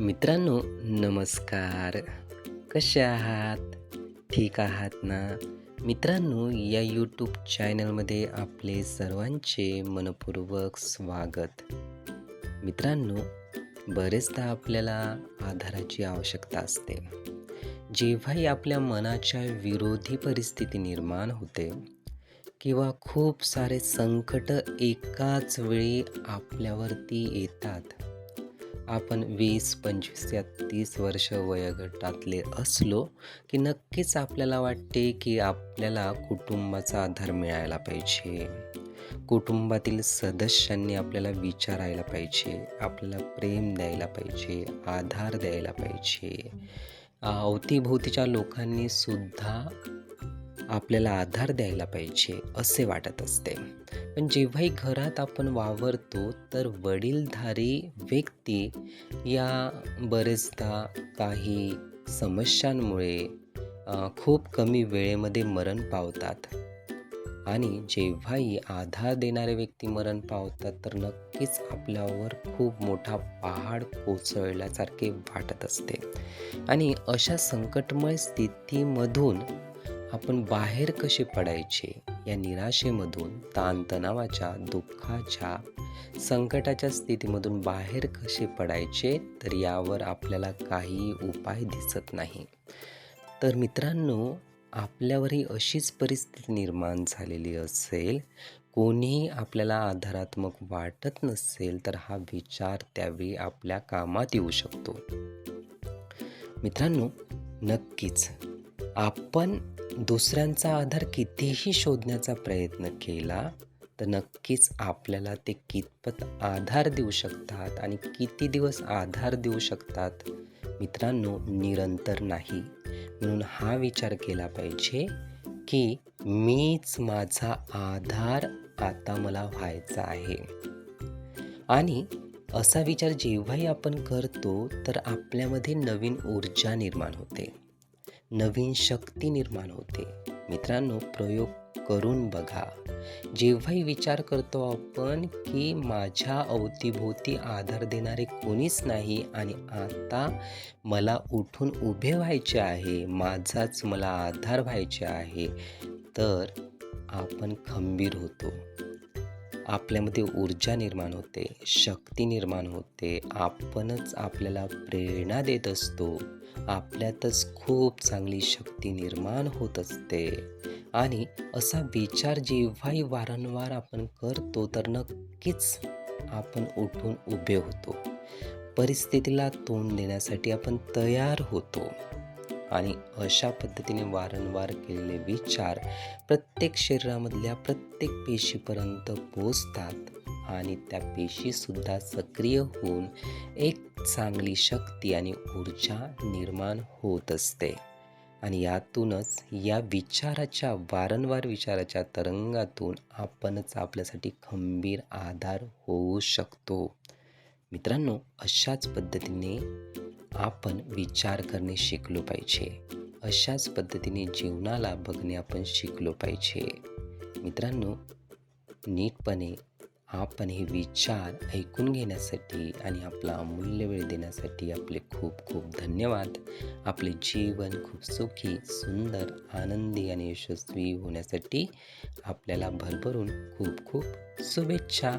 मित्रांनो नमस्कार. कसे आहात? ठीक आहात ना? मित्रांनो या यूट्यूब चॅनलमध्ये आपले सर्वांचे मनपूर्वक स्वागत. मित्रांनो बरेचदा आपल्याला आधाराची आवश्यकता असते. जेव्हाही आपल्या मनाच्या विरोधी परिस्थिती निर्माण होते किंवा खूप सारे संकट एकाच वेळी आपल्यावरती येतात आपण वीस पंचवीस या तीस वर्ष वयोगटातले असलो की नक्कीच आपल्याला वाटते की आपल्याला कुटुंबाचा आधार मिळायला पाहिजे. कुटुंबातील सदस्यांनी आपल्याला विचारायला पाहिजे आपल्याला प्रेम द्यायला पाहिजे आधार द्यायला पाहिजे. अवतीभोवतीच्या लोकांनी सुद्धा आपल्याला आधार द्यायला पाहिजे असे वाटत असते. पण जेव्हाही घरात आपण वावरतो तर वडीलधारी व्यक्ती या बरेचदा काही समस्यांमुळे खूप कमी वेळेमध्ये मरण पावतात. आणि जेव्हाही आधार देणारे व्यक्ती मरण पावतात तर नक्कीच आपल्यावर खूप मोठा पहाड कोसळल्यासारखे वाटत असते. आणि अशा संकटमय स्थितीमधून आपण बाहेर कसे पडायचे या निराशेमधून ताणतणावाच्या दुःखाच्या संकटाच्या स्थितीमधून बाहेर कसे पडायचे तर यावर आपल्याला काही उपाय दिसत नाही. तर मित्रांनो आपल्यावरही अशीच परिस्थिती निर्माण झालेली असेल कोणीही आपल्याला आधारात्मक वाटत नसेल तर हा विचार त्यावेळी आपल्या कामात येऊ शकतो. मित्रांनो नक्कीच. आपण दुसऱ्यांचा आधार कितीही शोधण्याचा प्रयत्न केला तर नक्कीच आपल्याला ते कितपत आधार देऊ शकतात आणि किती दिवस आधार देऊ शकतात मित्रांनो निरंतर नाही. म्हणून हा विचार केला पाहिजे की मीच माझा आधार आता मला व्हायचा आहे. आणि असा विचार जेव्हाही आपण करतो तर आपल्यामध्ये नवीन ऊर्जा निर्माण होते. नवीन शक्ती निर्माण होते. मित्रांनो प्रयोग करून बघा. जेव्हाही विचार करतो आपण की माझ्या अवतीभोवती आधार देणारे कोणीच नाही आणि आता मला उठून उभे व्हायचे आहे माझाच मला आधार व्हायचे आहे तर आपण खंबीर होतो. आपल्यामध्ये ऊर्जा निर्माण होते शक्ती निर्माण होते आपणच आपल्याला प्रेरणा देत असतो आपल्यातच खूप चांगली शक्ती निर्माण होत असते. आणि असा विचार जेव्हाही वारंवार आपण करतो तर नक्कीच आपण उठून उभे होतो. परिस्थितीला तोंड देण्यासाठी आपण तयार होतो. आणि अशा पद्धतीने वारंवार केलेले विचार प्रत्येक शरीरामधल्या प्रत्येक पेशीपर्यंत पोचतात आणि त्या पेशीसुद्धा सक्रिय होऊन एक चांगली शक्ती आणि ऊर्जा निर्माण होत असते. आणि यातूनच या विचाराच्या वारंवार विचाराच्या तरंगातून आपणच आपल्यासाठी खंबीर आधार होऊ शकतो. मित्रांनो अशाच पद्धतीने आपण विचार करणे शिकलो पाहिजे. अशाच पद्धतीने जीवनाला बघणे आपण शिकलो पाहिजे. मित्रांनो नीटपणे आपण हे विचार ऐकून घेण्यासाठी आणि आपला अमूल्य वेळ देण्यासाठी आपले खूप खूप धन्यवाद. आपले जीवन खूप सुखी सुंदर आनंदी आणि यशस्वी होण्यासाठी आपल्याला भरभरून खूप खूप शुभेच्छा.